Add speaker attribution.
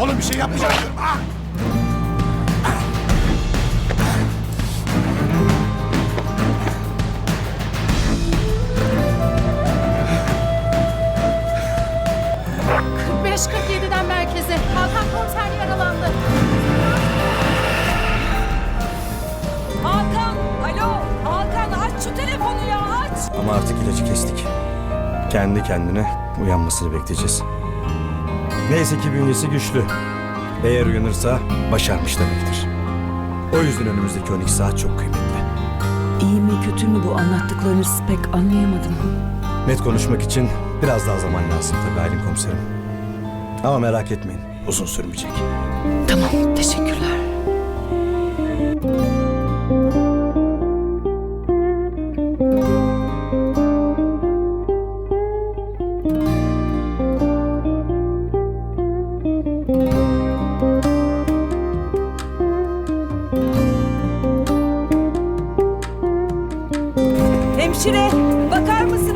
Speaker 1: Oğlum bir şey yapmayacağım diyorum. Ah!
Speaker 2: Beş 47'den merkeze. Hakan komiser yaralandı.
Speaker 3: Hakan! Alo! Hakan aç şu telefonu ya aç!
Speaker 4: Ama artık ilacı kestik. Kendi kendine uyanmasını bekleyeceğiz. Neyse ki bünyesi güçlü. Eğer uyanırsa başarmış demektir. O yüzden önümüzdeki 12 saat çok kıymetli.
Speaker 5: İyi mi kötü mü bu anlattıklarınız pek anlayamadım.
Speaker 4: Net konuşmak için biraz daha zaman lazım tabii Aylin komiserim. Ama merak etmeyin, uzun sürmeyecek.
Speaker 5: Tamam teşekkürler.
Speaker 3: Hemşire! Bakar mısın